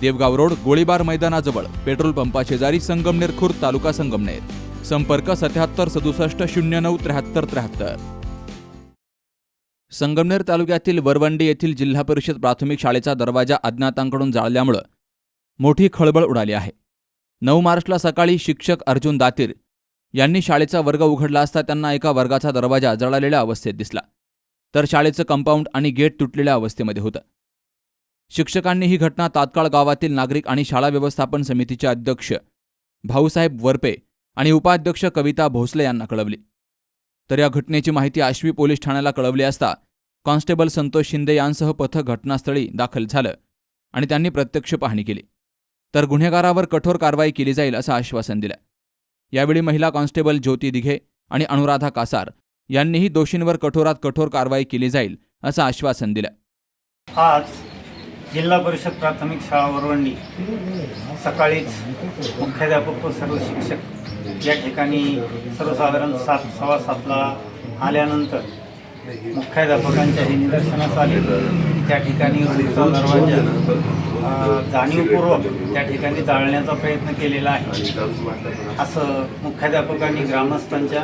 Devgaon road गोळीबार मैदानाजवळ petrol पंपा शेजारी संगमनेर खुर्द तालुका संगमनेर. संपर्क सत्याहत्तर सदुसष्ट शून्य नऊ त्र्याहत्तर त्र्याहत्तर. संगमनेर तालुक्यातील वरवंडी येथील जिल्हा परिषद प्राथमिक शाळेचा दरवाजा अज्ञातांकडून जाळल्यामुळं मोठी खळबळ उडाली आहे. नऊ मार्चला सकाळी शिक्षक अर्जुन दातीर यांनी शाळेचा वर्ग उघडला असता त्यांना एका वर्गाचा दरवाजा जळालेल्या अवस्थेत दिसला. तर शाळेचं कंपाऊंड आणि गेट तुटलेल्या अवस्थेमध्ये होतं. शिक्षकांनी ही घटना तात्काळ गावातील नागरिक आणि शाळा व्यवस्थापन समितीचे अध्यक्ष भाऊसाहेब वरपे आणि उपाध्यक्ष कविता भोसले यांना कळवली. तर या घटनेची माहिती आश्वी पोलीस ठाण्याला कळवली असता कॉन्स्टेबल संतोष शिंदे यांसह पथक घटनास्थळी दाखल झालं आणि त्यांनी प्रत्यक्ष पाहणी केली. तर गुन्हेगारावर कठोर कारवाई केली जाईल असं आश्वासन दिलं. यावेळी महिला कॉन्स्टेबल ज्योती दिघे आणि अनुराधा कासार यांनीही दोषींवर कठोरात कठोर कारवाई केली जाईल असं आश्वासन दिलं. आज जिल्हा परिषद प्राथमिक शाळा वरवंडी सकाळीच मुख्याध्यापक व सर्व शिक्षक या ठिकाणी सर्वसाधारण सात सव्वा सातला आल्यानंतर मुख्याध्यापकांच्या हे निदर्शनास आले. त्या ठिकाणी रूमचा दरवाजा जाणीवपूर्वक त्या ठिकाणी जाळण्याचा प्रयत्न केलेला आहे. असं मुख्याध्यापकांनी ग्रामस्थांच्या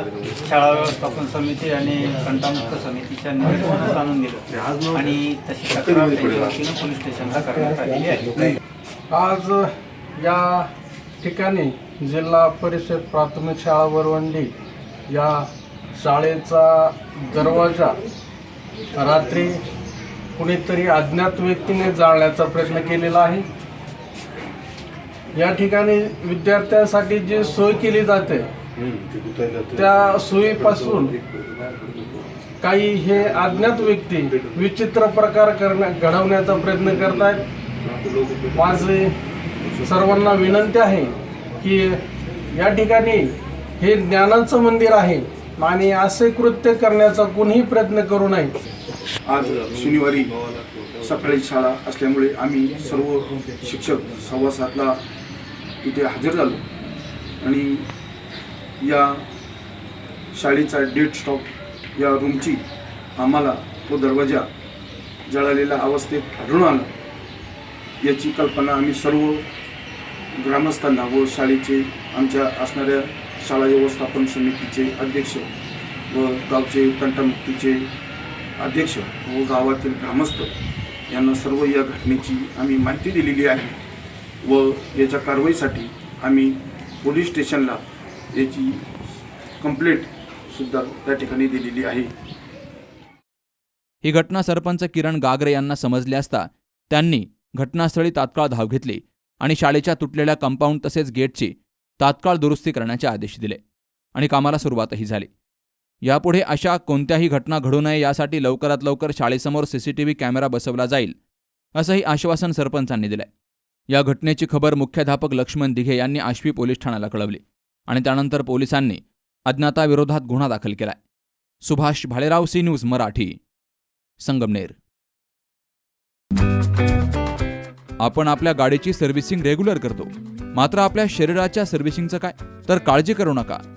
शाळा व्यवस्थापन समिती आणि कंटामुक्त समितीच्या निदर्शनास आणून दिलं. आणि तशी तक्रार वतीनं पोलीस स्टेशनला करण्यात आलेली आहे. आज या ठिकाणी जिल्हा परिषद प्राथमिक शाळा वरवंडी या शाळेचा दरवाजा रात्री कुणीतरी अज्ञात व्यक्तीने जाळण्याचा प्रयत्न केलेला आहे. या ठिकाणी विद्यार्थ्यांसाठी जी सोय केली जाते त्या सोयीपासून काही हे अज्ञात व्यक्ती विचित्र प्रकार करण्या घडवण्याचा प्रयत्न करत आहेत माझे सर्वांना विनंती आहे की या ठिकाणी हे ज्ञानाचं मंदिर आहे आणि असे कृत्य करण्याचा कोणीही प्रयत्न करू नये. आज शनिवारी सकाळी शाळा असल्यामुळे आम्ही सर्व शिक्षक सव्वा सातला इथे हजर झालो. आणि या शाळेचा डेट स्टॉप या रूमची आम्हाला तो दरवाजा जळालेल्या अवस्थेत आढळून आला. याची कल्पना आम्ही सर्व ग्रामस्थांना व शाळेचे आमच्या असणाऱ्या शाळा व्यवस्थापन समितीचे अध्यक्ष व गावचे तंटामुक्तीचे अध्यक्ष व गावातील ग्रामस्थ यांना सर्व या घटनेची आम्ही माहिती दिलेली आहे व याच्या कारवाईसाठी आम्ही पोलीस स्टेशनला याची कंप्लेंटसुद्धा त्या ठिकाणी दिलेली आहे. ही घटना सरपंच किरण गागरे यांना समजली असता त्यांनी घटनास्थळी तात्काळ धाव घेतली आणि शाळेच्या तुटलेल्या कंपाऊंड तसेच गेटची तात्काळ दुरुस्ती करण्याचे आदेश दिले आणि कामाला सुरुवातही झाली. यापुढे अशा कोणत्याही घटना घडू नये यासाठी लवकरात लवकर शाळेसमोर सीसीटीव्ही कॅमेरा बसवला जाईल असंही आश्वासन सरपंचांनी दिलंय. या घटनेची खबर मुख्याध्यापक लक्ष्मण दिघे यांनी आश्वी पोलीस ठाण्याला कळवली आणि त्यानंतर पोलिसांनी अज्ञाताविरोधात गुन्हा दाखल केलाय. Subhash Bhalerao C news Marathi Sangamner. आपण आपल्या गाडीची सर्व्हिसिंग रेग्युलर करतो मात्र आपल्या शरीराच्या सर्व्हिसिंगचं काय? तर काळजी करू नका.